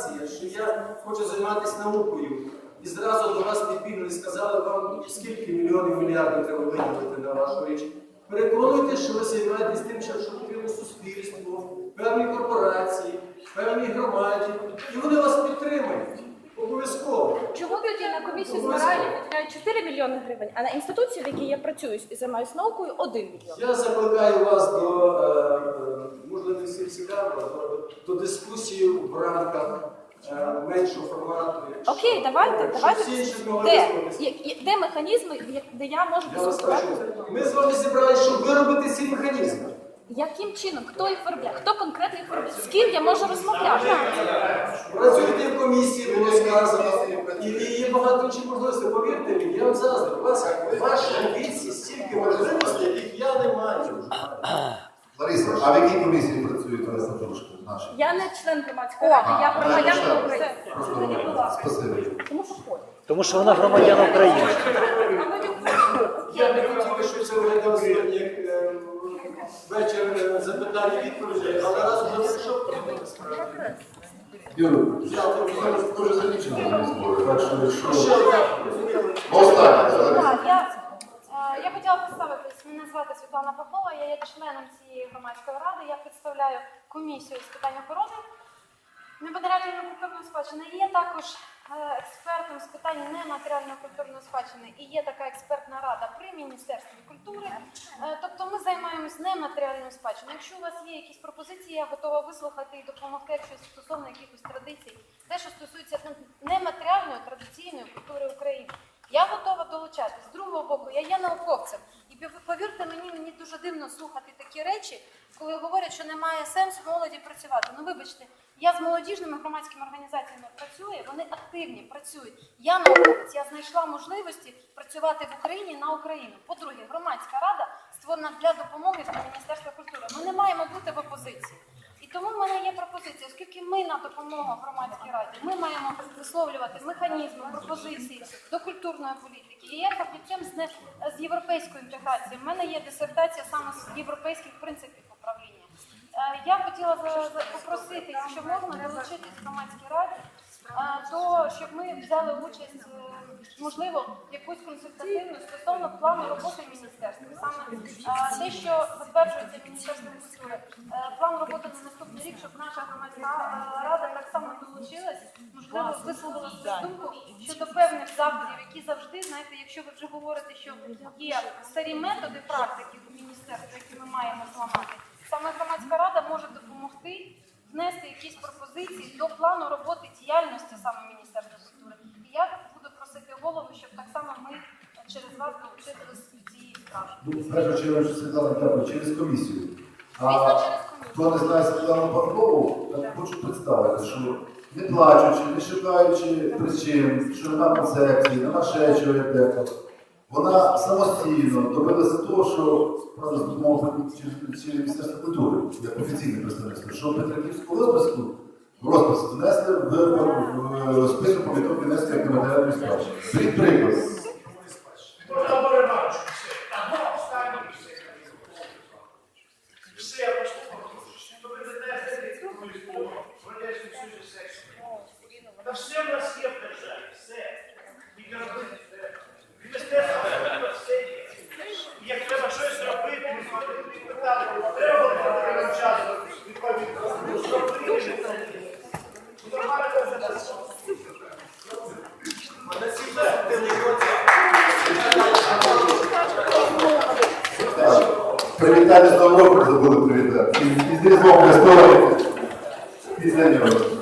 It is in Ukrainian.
ситуація, що я хочу займатися наукою. І зразу до вас підбігли і сказали вам, скільки мільйонів мільярдів треба виділити на вашу річ. Переконуйте, що ви займаєтесь тим, що потрібно суспільству, певні корпорації, певній громаді. І вони вас підтримують. Обов'язково. Чому тоді на комісію виділяють 4 мільйони гривень, а на інституцію, в якій я працюю і займаюся наукою, 1 мільйон? Я закликаю вас до, е, е, можливо, не всім цікаво, до, до дискусії в рамках е, меншого формату. якщо- Окей, давайте, якщо давайте. всі інші Де, механізми, де я можу Я вас дискутувати? Ми з вами зібралися, щоб виробити ці механізми. Яким чином? Хто їх виробляє? Хто конкретно їх виробляє? З ким я можу розмовляти? Працюєте в комісії, було сказано, і, є багато інших можливостей. Повірте мені, я вам заздрю. У вас в вашому віці стільки можливостей, яких я не маю. Лариса, а в якій комісії працює твоя саджушка наша? Я не член громадської ради, я А, громадянка член. України. Ласка. Тому що хочу. Тому що вона громадян України. Я не хотів би, щоб це виглядало сьогодні як е, вечір е, запитань і відповідей, але разом до що Я хотіла представитись. Мене звати Світлана Попова, я є членом цієї громадської ради. Я представляю комісію з питань охорони нематеріальної культурної спадщини. І я також експертом з питань нематеріальної культурної спадщини. І є така експертна рада при Міністерстві культури. Е, Тобто ми займаємось нематеріальною спадщиною. Якщо у вас є якісь пропозиції, я готова вислухати і допомогти, якщо стосовно якихось традицій, те, що стосується нематеріальної традиційної культури України. Я готова долучатись. З другого боку, я є науковцем. Повірте мені, мені дуже дивно слухати такі речі, коли говорять, що немає сенсу молоді працювати. Ну вибачте, я з молодіжними громадськими організаціями працюю, вони активні, працюють. Я науковець, я знайшла можливості працювати в Україні на Україну. По-друге, громадська рада створена для допомоги від Міністерства культури. Ми не маємо бути в опозиції. Тому в мене є пропозиція, оскільки ми на допомогу громадській раді, ми маємо висловлювати механізми, пропозиції до культурної політики. І я фахівцем з, з європейської інтеграції. У мене є дисертація саме з європейських принципів управління. Е, Я хотіла попросити, якщо можна, долучитись в громадській раді, то щоб ми взяли участь, е, можливо, якусь консультативну стосовно плану роботи міністерства. Саме те, що затверджується Міністерством культури, е, план роботи на наступний рік, щоб наша громадська е, рада так само долучилась, можливо, висловила свою думку щодо певних заходів, які завжди, знаєте, якщо ви вже говорите, що є старі методи практики у міністерства, які ми маємо зламати, саме громадська рада може допомогти внести якісь пропозиції до плану роботи діяльності саме Міністерства культури. І я буду просити голову, щоб так само ми через вас долучилися до цієї справи. Ну, першу чергу, що дякую, через комісію. Звісно, А через комісію. хто не знає Світлану Павлову, я хочу представити, що не плачучи, не шукаючи причин, що нема концепції, нема ще чого дехто, вона самостійно добилася того, що правда, з допомогою через, через Міністерство культури, як офіційне представництво, що Петриківську розписку в внесли в, список повідомлень внесли як нематеріальної справи. Беріть приклад. Все. Або останні все. Все, послухайте. То ви дадете якусь Богу, в Радянському Союзі сексу. Та все в нас є в державі, все. Міністерство все є. Як треба щось зробити, відходити Привітання з Новим роком забули привітати. І з Різдвом Христовим. Після нього.